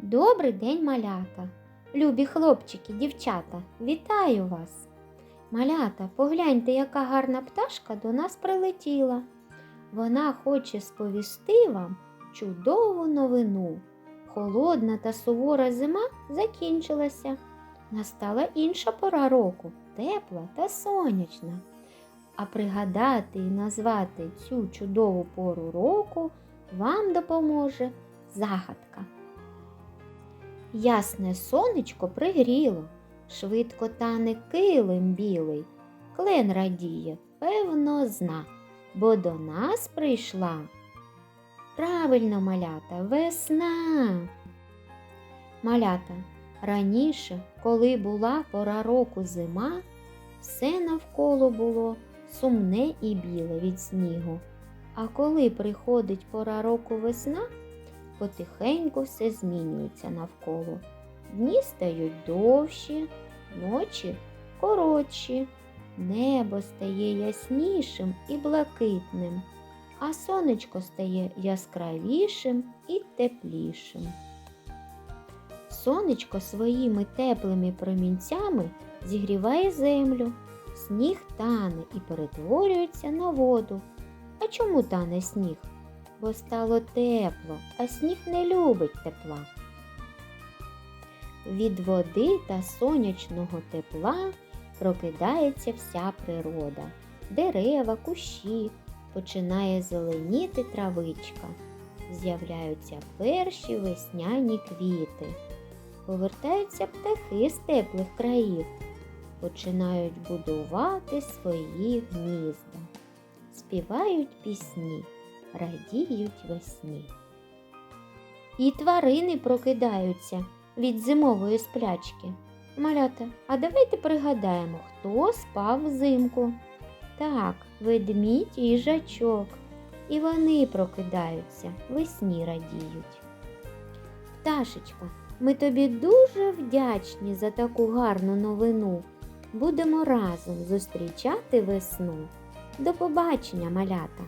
Добрий день, малята. Любі хлопчики, дівчата, вітаю вас. Малята, погляньте, яка гарна пташка до нас прилетіла. Вона хоче сповісти вам чудову новину. Холодна та сувора зима закінчилася. Настала інша пора року, тепла та сонячна. А пригадати і назвати цю чудову пору року вам допоможе загадка. Ясне сонечко пригріло, швидко тане килим білий. Клен радіє, певно, зна, бо до нас прийшла. Правильно, малята, весна. Малята, раніше, коли була пора року зима, все навколо було сумне і біле від снігу. А коли приходить пора року весна, потихеньку все змінюється навколо. Дні стають довші, ночі коротші, небо стає яснішим і блакитним, а сонечко стає яскравішим і теплішим. Сонечко своїми теплими промінцями зігріває землю, сніг тане і перетворюється на воду. А чому тане сніг? Бо стало тепло, а сніг не любить тепла. Від води та сонячного тепла прокидається вся природа, дерева, кущі, починає зеленіти травичка, з'являються перші весняні квіти, повертаються птахи з теплих країв, починають будувати свої гнізда, співають пісні, радіють весні. І тварини прокидаються від зимової сплячки. Малята, а давайте пригадаємо, хто спав взимку. Так, ведмідь і їжачок. І вони прокидаються, весні радіють. Пташечка, ми тобі дуже вдячні за таку гарну новину. Будемо разом зустрічати весну. До побачення, малята!